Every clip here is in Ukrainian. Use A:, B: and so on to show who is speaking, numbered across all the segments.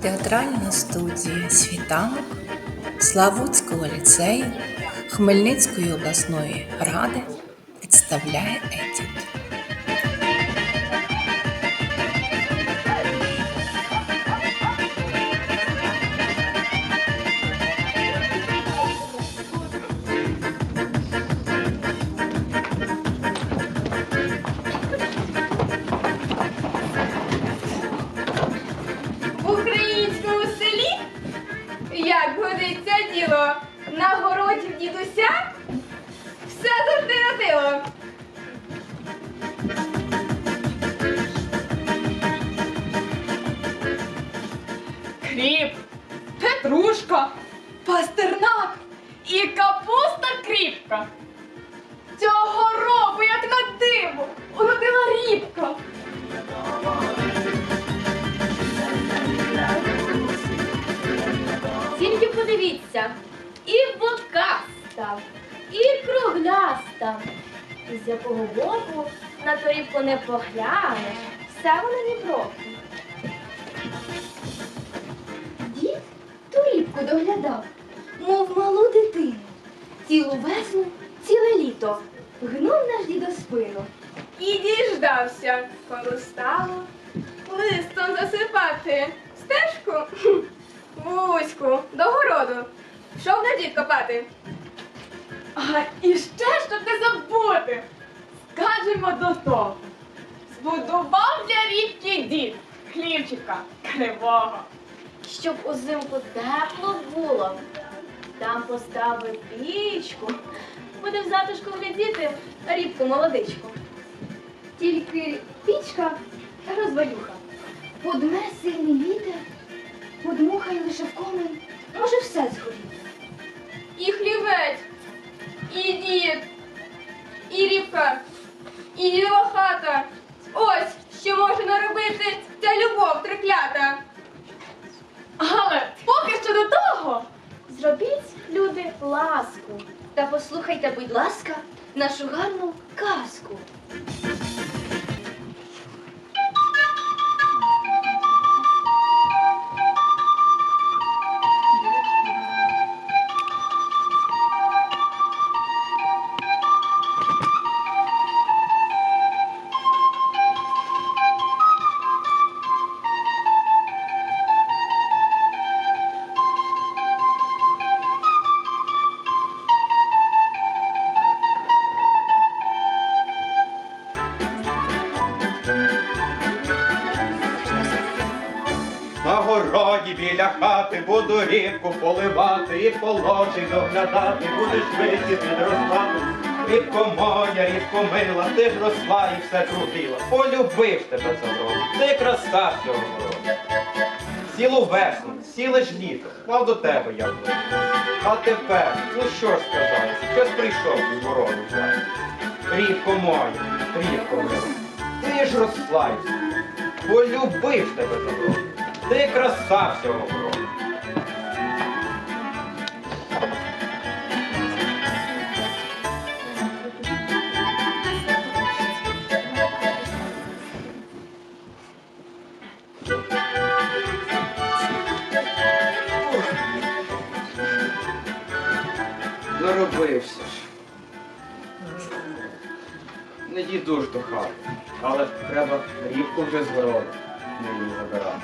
A: Театральна студія Світанок Славутського ліцею Хмельницької обласної ради представляє етюд.
B: З якого боку на торівку не поглянеш, все воно віброки. Дід торівку доглядав, мов малу дитину. Цілу весну, ціле літо гнув наш дідо спину.
C: І діждався, коли стало листом засипати стежку вузьку до городу. Пішов на дід копати. А і ще, щоб не забути, скажемо до того. Збудував для рідки дід хлівчика кривого.
B: Щоб узимку тепло було. Там поставив пічку, буде в затишку глядіти рібку молодичку. Тільки пічка розвалюха. Подме сильний вітер, подмухає лише в комин, може все згоріти.
C: І хлівець, і дід, і рібка, і дідова хата. Ось що може наробити ця любов триклята. Але поки що до того.
B: Зробіть, люди, ласку та послухайте, будь ласка, нашу гарну казку.
D: Рібку поливати і полочі доглядати, будеш вийти під розплату. Рібко моя, рібко мила, ти ж росла і все крутила. Полюбив тебе за ти краса всього роду. Цілу весну, ціле ж літо, клав до тебе я буду. А тепер, ну що ж сказати, щось прийшов з городу взяти. Рібко моя, рібко мила, ти ж все. Полюбив тебе за. Ти краса всього роду. Діду ж але треба рівку вже з городу мені забирати.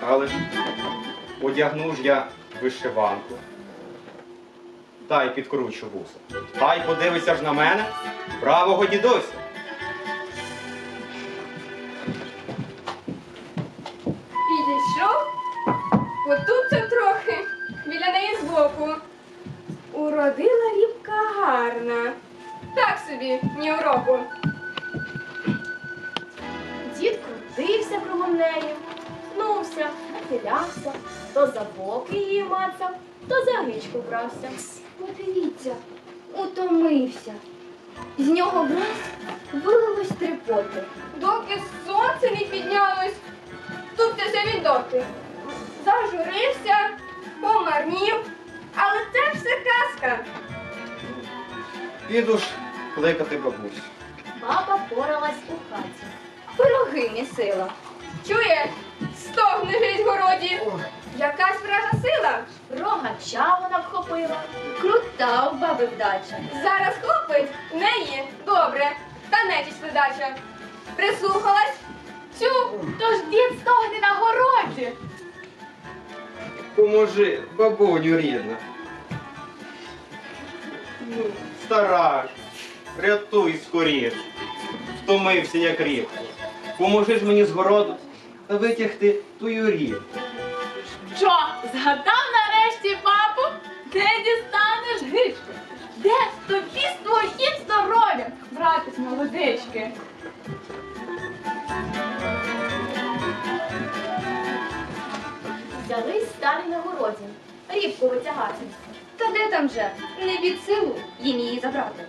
D: Але ж одягну ж я вишиванку. Та й підкручу вуса. Та й подивися ж на мене, правого дідуся.
C: Так собі, ні уроку.
B: Дід крутився кругом неї, гнувся, нахилявся, то за боки її мацав, то за гичку брався. Подивіться, утомився. З нього враз вилилось три поти.
C: Доки сонце не піднялось, тупцявся він доки. Зажурився, помарнів, але це ж все казка.
D: Піду ж кликати бабусю.
B: Баба поралась у хаті. Пироги
C: богині сила. Чує? Стогне геть городі. Якась вража сила.
B: Рогача вона вхопила. Крута в баби вдача.
C: Зараз хлопець неї добре, та нечість ледача. Прислухалась цю, тож дід стогне на городі.
D: Поможи, бабуню рідна. Ну, Стара, рятуй скоріш. Втомився як ріб. Поможи ж мені з городу та витягти тую ріб.
E: Що, згадав нарешті папу? Де дістанеш гичку? Де тобі з твоїм здоров'ям, братець молодички?
B: Взялись старі на городі. Рібку витягати.
C: Та де там же? Не під силу їм її забрати.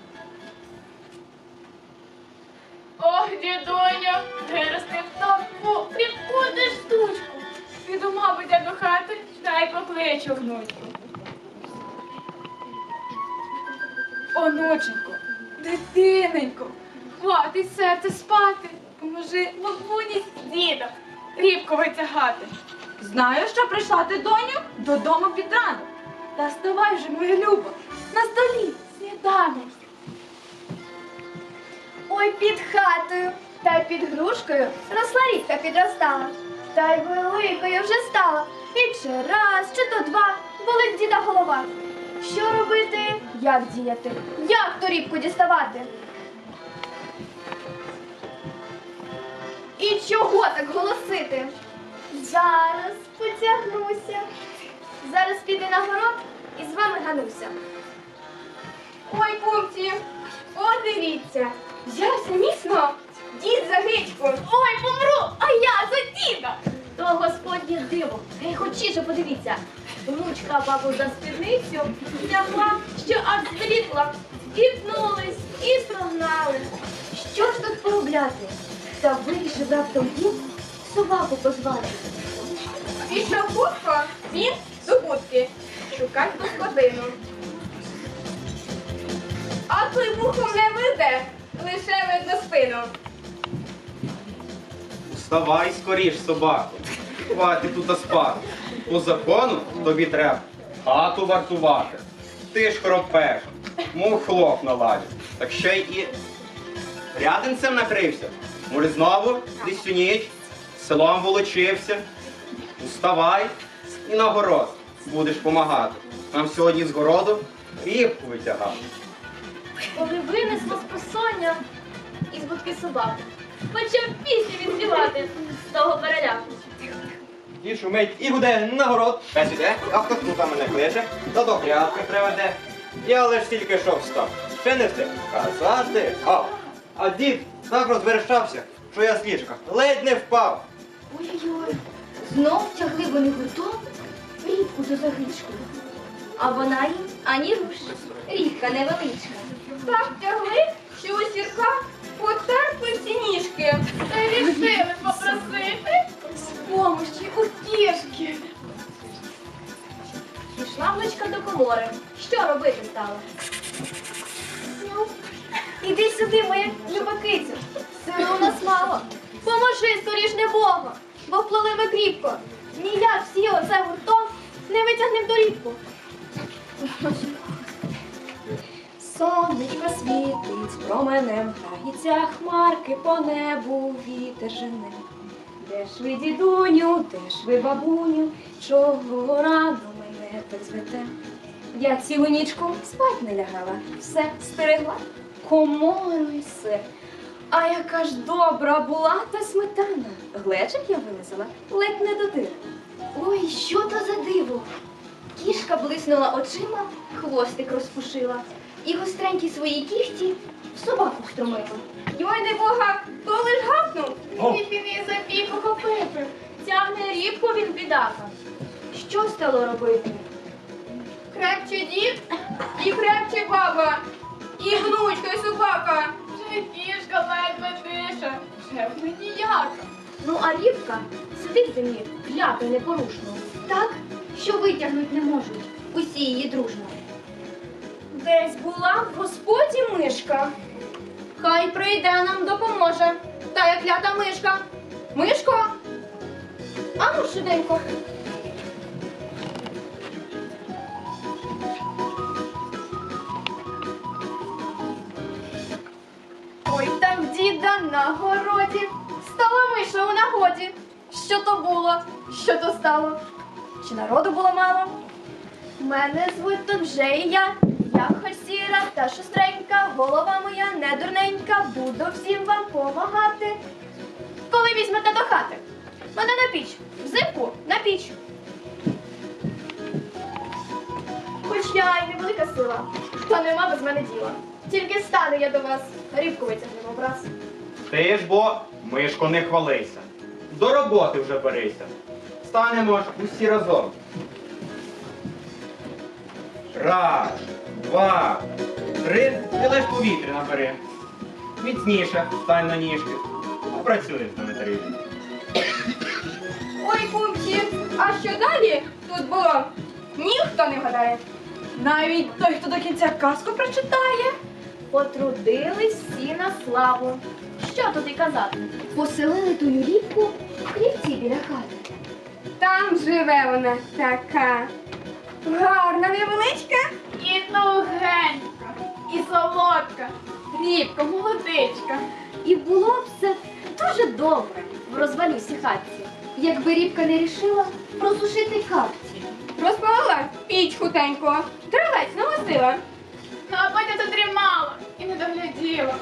E: Ох, дідуню, вирости в кріпку ти штучку. Піду, мабуть, я до хати, та й покличу внучку. Онученько, дитиненько, хватить серце спати. Поможи бабуні з дідом рібку витягати. Знаю, що прийшла ти, доню, додому під ранок. Та вставай вже, моя люба, на столі сніданок.
B: Ой, під хатою та й під грушкою росла рідка підростала. Та й великою вже стала. І чи раз, чи то два болить діда голова. Що робити? Як діяти? Як ту рібку діставати? І чого так голосити? Зараз потягнуся. Зараз піду на город і з вами гануся.
C: Ой, кумці, о, взявся міцно дід за гичку.
B: Ой, помру! А я за діда! То господнє диво, гей хочіше подивіться. Внучка бабу за спідницю тягла, що аж зліпла. Іпнулись і стогнали. Що ж тут поробляти? Та вирішив раптом дід собаку позвати.
C: Пішов хутко, він до будки, шукать господину. А той вухом не веде, лише видно спину.
D: Вставай скоріш, собако. Хватить тут спати. По закону тобі треба хату вартувати. Ти ж хропеш, мов хлоп на. Так ще й і рядинцем накрився. Може, знову десь цю ніч селом волочився. Уставай і на город будеш помагати. Нам сьогодні з городу рібку витягати.
B: Коли винесло з посоння із будки собаку. Почав пісню відспівати з того переляку.
D: І шумить, і буде на город. Пес іде, а хто тут мене кличе, та до грядки приведе. Я лиш тільки що встав. Ще не встиг казати. А, а дід так розвершався, що я з ліжка ледь не впав.
B: Ой-ой-ой, знов тягли вони гуртом рібку до загичкою. А вона їм ані руш, рібка невеличка.
C: Так тягли, що у сірка потерпли всі ніжки.
E: Та й рішили попросити помощі утішки.
B: Пішла внучка до комори. Що робити стала? Іди сюди, моя люба кицю. Сили у нас мало. Поможи скоріш не Бога, бо вплили ми кріпко. Ніяк всі оце гуртом не витягнем до рібку. Сонечко світить променем, грається хмарки по небу вітер жене. Де ж ви, дідуню, де ж ви, бабуню, чого рано мене так? Я цілу нічку спать не лягала, все стерегла, комору все. А яка ж добра була та сметана. Глечик я винесла, ледь не до дир. Ой, що то за диво? Кішка блиснула очима, хвостик розпушила, і гостренькі свої кіхті в собаку встромила.
C: Йой, не бога, то лиш гавкнув.
B: Тільки не за піку хопити. Тягне рібку він бідака. Що стало робити?
C: Крепче дід і крепче баба, і внучка, і собака.
E: Вже кішка ледве дише, вже в ніяка.
B: Ну, а рібка сидить в землі, кляпи непорушно. Так, що витягнуть не можуть. Усі її дружно. Десь була в господі мишка. Хай прийде нам допоможе. Та я клята мишка. Мишко? Ану, швиденько. Ой, там діда на городі, стала миша у нагоді. Що то було, що то стало? Чи народу було мало? Мене звуть тут вже і я. Сіра та шустренька, голова моя не дурненька, буду всім вам помагати. Коли візьмете до хати? Мене на піч, взимку на піч. Хоч я й невелика сила, та нема без мене діла. Тільки стану я до вас, рібку витягнемо враз.
D: Ти ж бо, мишко, не хвалися. До роботи вже берися. Станемо ж усі разом. Раз, два, три, ти лиш повітря набери. Міцніше стань на ніжки. Попрацюємо на метарі.
C: Ой, кумці, а що далі тут було? Ніхто не гадає.
E: Навіть той, хто до кінця казку прочитає.
B: Потрудились всі на славу. Що тут і казати? Поселили тую рібку в хлівці біля хати.
C: Там живе вона така. Гарна невеличка.
E: І тугенька, і солодка, рібка, молодичка.
B: І було б все дуже добре в розвалюсі хатці, якби рібка не рішила просушити капці.
C: Розпалила піч хутенько. травець намастила.
E: А потім задрімала і не догляділа.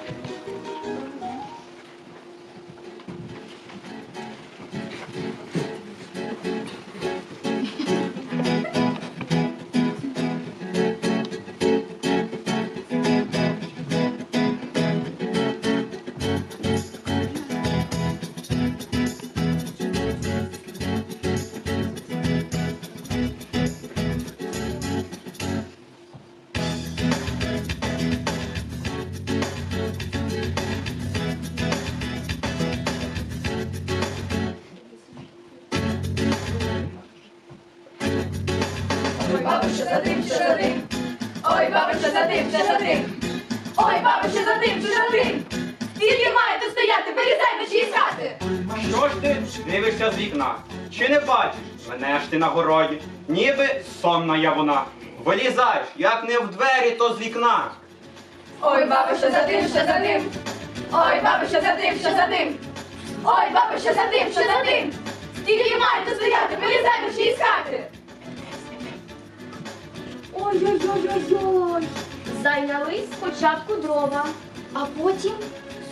C: Ой, бабуся, за тим, що за тим. Ой, бабуся, за тим, що за тим. Ой, бабуся, за тим, що за тим. Скільки маєте стояти, вирізай на чиїсь хати.
D: Що ж ти дивишся з вікна? Чи не бачиш? Мене ж ти на городі, ніби сонна я вона. Вилізаєш, як не в двері, то з вікна.
C: Ой, бабуся, за тим, що за тим. Ой, бабуся, за тим, що за тим. Ой, бабуся, за тим, що за тим. Скільки маєте стояти, вирізай на чиїсь хати.
B: Ой-ой-ой-ой-ой. Зайнялись спочатку дрова, а потім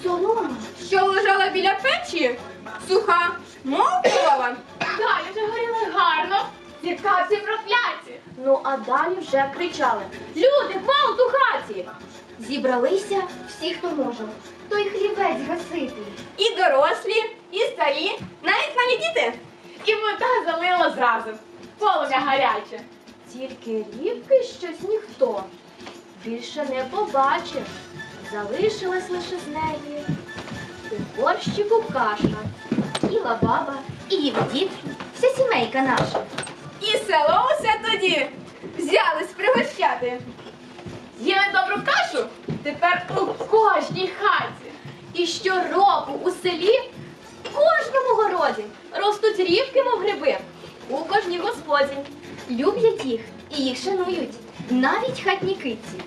B: солома.
C: Що лежала біля печі? Суха, мов корова.
E: Далі вже горіли гарно, зіркавці прокляті.
B: Ну а далі вже кричали: Люди, гвалт у хаті! Зібралися всі, хто може. Той хлівець гасити.
C: І дорослі, і старі, навіть малі діти.
E: І вода залила зразу. Полум'я гаряче.
B: Тільки рібки щось ніхто більше не побачив. Залишилась лише з неї. У борщику каша. Їла баба, і їв дід, вся сімейка наша.
C: І село усе тоді взялись пригощати.
E: Їли добру кашу, тепер у кожній хаті.
B: І щороку у селі в кожному городі ростуть рівки, мов гриби. У кожній господі. Люблять їх і їх шанують. Навіть хатні киці.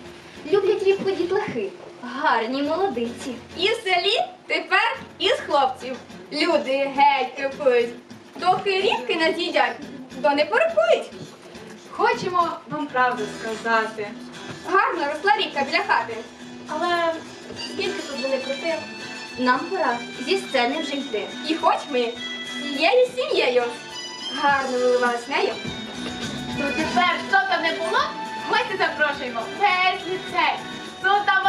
B: Люблять рівку дітлахи, гарні молодиці.
C: І в селі тепер із хлопців. Люди геть кипуть. Доки рібки не з'їдять, то не порахують.
E: Хочемо вам правду сказати.
C: Гарно росла рібка біля хати.
B: Але скільки тут би не крутив, нам пора зі сцени вже йти.
C: І хоч ми з цією сім'єю гарно виливались нею.
E: То тепер, що там не було, гості запрошуємо. Весь ліцей. Тут там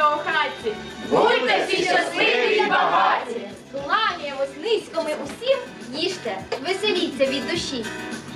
E: у хаті.
C: Будьте всі щасливі і багаті.
B: Кланяємось низько ми усім, їжте, веселіться від душі.